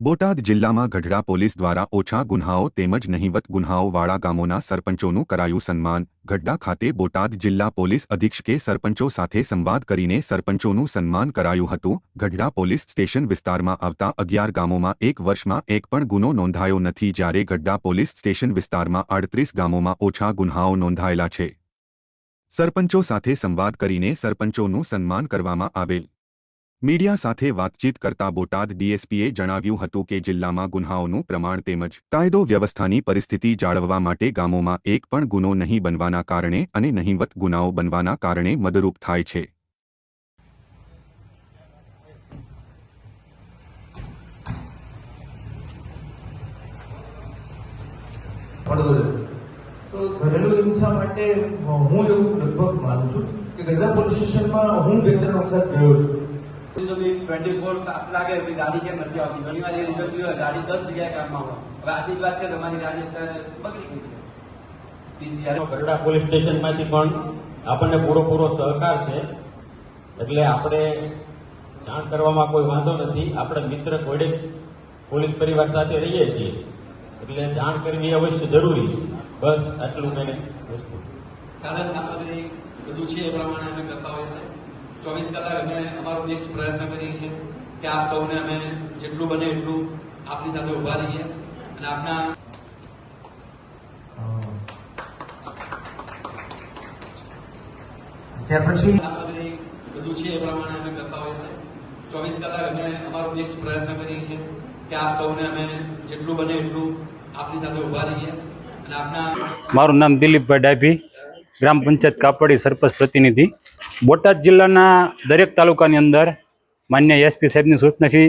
બોટાદ જિલ્લામાં ગઢડા પોલીસ દ્વારા ઓછા ગુન્હાઓ તેમજ નહિવત ગુન્હાઓવાળા ગામોના સરપંચોનું કરાયું સન્માન. ગઢડા ખાતે બોટાદ જિલ્લા પોલીસ અધિક્ષકે સરપંચો સાથે સંવાદ કરીને સરપંચોનું સન્માન કરાયું હતું. ગઢડા પોલીસ સ્ટેશન વિસ્તારમાં આવતા અગિયાર ગામોમાં એક વર્ષમાં એક પણ ગુનો નોંધાયો નથી જ્યારે ગઢડા પોલીસ સ્ટેશન વિસ્તારમાં આડત્રીસ ગામોમાં ઓછા ગુન્હાઓ નોંધાયેલા છે. સરપંચો સાથે સંવાદ કરીને સરપંચોનું સન્માન કરવામાં આવેલ. મીડિયા સાથે વાતચીત કરતા બોટાદ ડીએસપીએ જણાવ્યું હતું કે જિલ્લામાં ગુન્હાઓનું પ્રમાણ તેમજ કાયદો વ્યવસ્થાની પરિસ્થિતિ જાળવવા માટે ગામોમાં એક પણ ગુનો નહીં બનવાના કારણે અને નહીંવત ગુનાઓ બનવાના કારણે મદરૂપ થાય છે. તો હિંસા માટે હું એવું લગભગ માનું છું કે ગઢડા પોલીસ સ્ટેશનમાં હું બે ત્રણ વખત ગયો છું. ટ્વેન્ટી ફોર કાપ લાગે કે ગાડી કેમ નથી આવતી? ઘણી વાર એ રિઝલ્ટ હોય ગાડી દસ જગ્યાએ કામમાં હોય. હવે આથી જ વાત છે તમારી ગાડી અત્યારે બગડી ગઈ છે. ગરડા પોલીસ સ્ટેશનમાંથી પણ આપણને પૂરો પૂરો સહકાર છે. એટલે આપણે જાણ કરવામાં કોઈ વાંધો નથી. આપણે મિત્ર કોડે પોલીસ પરિવાર સાથે રહીએ છીએ. એટલે જાણ કરવી અવશ્ય જરૂરી છે. બસ આટલું મેં વસ્તુ. સામગ્રી બધું છે એ પ્રમાણે અમે કરતા હોઈએ છીએ. ચોવીસ કલાક અમે અમારો બેસ્ટ પ્રયત્ન કરીએ છીએ કે આપ સૌને અમે જેટલું બને એટલું આપની સાથે ઊભા રહીએ અને આપના ત્યાર પછી સામગ્રી બધું છે એ પ્રમાણે અમે કરતા હોઈએ છીએ ચોવીસ કલાક અમે અમારો બેસ્ટ પ્રયત્ન કરીએ છીએ કે આપ સૌને અમે જેટલું બને એટલું આપની સાથે ઊભા રહીએ અને આપના મારું નામ દિલીપભાઈ ડાભી ગ્રામ પંચાયત કાપડી સરપંચ પ્રતિનિધિ. બોટાદ જિલ્લાના દરેક તાલુકાની અંદર માન્ય એસપી સાહેબની સૂચના છે,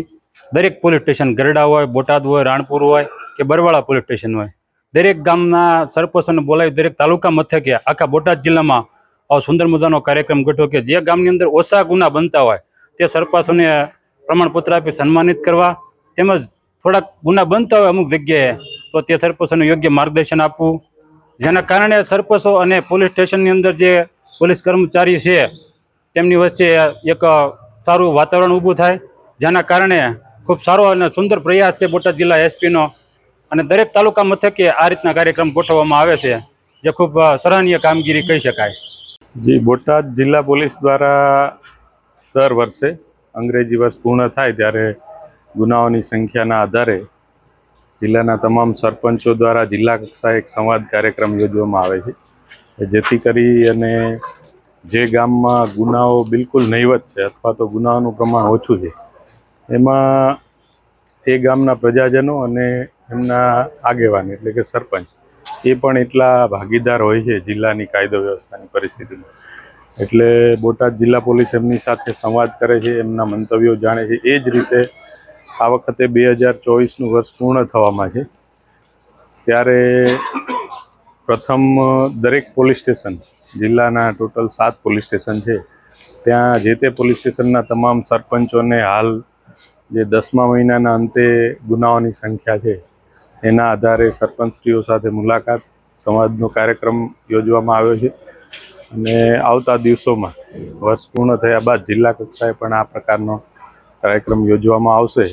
દરેક પોલીસ સ્ટેશન ગરડા હોય, બોટાદ હોય, રાણપુર હોય કે બરવાળા પોલીસ સ્ટેશન હોય. દરેક ગામના સરપંચોને બોલાવી દરેક તાલુકા મથકે આખા બોટાદ જિલ્લામાં આવો સુંદર મજાનો કાર્યક્રમ ગોઠવ્યો કે જે ગામની અંદર ઓછા ગુના બનતા હોય તે સરપંચોને પ્રમાણપત્ર આપી સન્માનિત કરવા તેમજ થોડાક ગુના બનતા હોય અમુક જગ્યાએ તો તે સરપંચોને યોગ્ય માર્ગદર્શન આપવું જેના કારણે સરપંચો અને પોલીસ સ્ટેશનની અંદર જે પોલીસ કર્મચારી છે, તેમની વચ્ચે એક સારું વાતાવરણ ઊભું થાય. જેના કારણે ખૂબ સારો અને સુંદર પ્રયાસ છે બોટાદ જિલ્લા એસપીનો. અને દરેક તાલુકા મથકે આ રીતના કાર્યક્રમ ગોઠવવામાં આવે છે, જે ખૂબ સરાહનીય કામગીરી કહી શકાય. જી, બોટાદ જિલ્લા પોલીસ દ્વારા દર વર્ષે અંગ્રેજી વર્ષ પૂર્ણ થાય ત્યારે ગુનાઓની સંખ્યાના આધારે જિલ્લાના તમામ સરપંચો દ્વારા જિલ્લા કક્ષાએ એક સંવાદ કાર્યક્રમ યોજવામાં આવે છે. જેથી કરી અને જે ગામમાં ગુનાઓ બિલકુલ નહીવત છે અથવા તો ગુનાઓનું પ્રમાણ ઓછું છે, એમાં એ ગામના પ્રજાજનો અને એમના આગેવાન એટલે કે સરપંચ એ પણ એટલા ભાગીદાર હોય છે જિલ્લાની કાયદો વ્યવસ્થાની પરિસ્થિતિમાં. એટલે બોટાદ જિલ્લા પોલીસ એમની સાથે સંવાદ કરે છે, એમના મંતવ્યો જાણે છે, એ જ રીતે આ વખતે બે હજાર ચોવીસનું વર્ષ પૂર્ણ થવામાં છે. ત્યારે પ્રથમ, દરેક પોલીસ સ્ટેશન, જિલ્લાના ટોટલ સાત પોલીસ સ્ટેશન છે. ત્યાં જે તે પોલીસ સ્ટેશનના તમામ સરપંચોને હાલ જે દસમા મહિનાના અંતે ગુનાઓની સંખ્યા છે, એના આધારે સરપંચશ્રીઓ સાથે મુલાકાત, સંવાદનો કાર્યક્રમ યોજવામાં આવ્યો છે. અને આવતા દિવસોમાં, વર્ષ પૂર્ણ થયા બાદ જિલ્લા કક્ષાએ પણ આ પ્રકારનો કાર્યક્રમ યોજવામાં આવશે.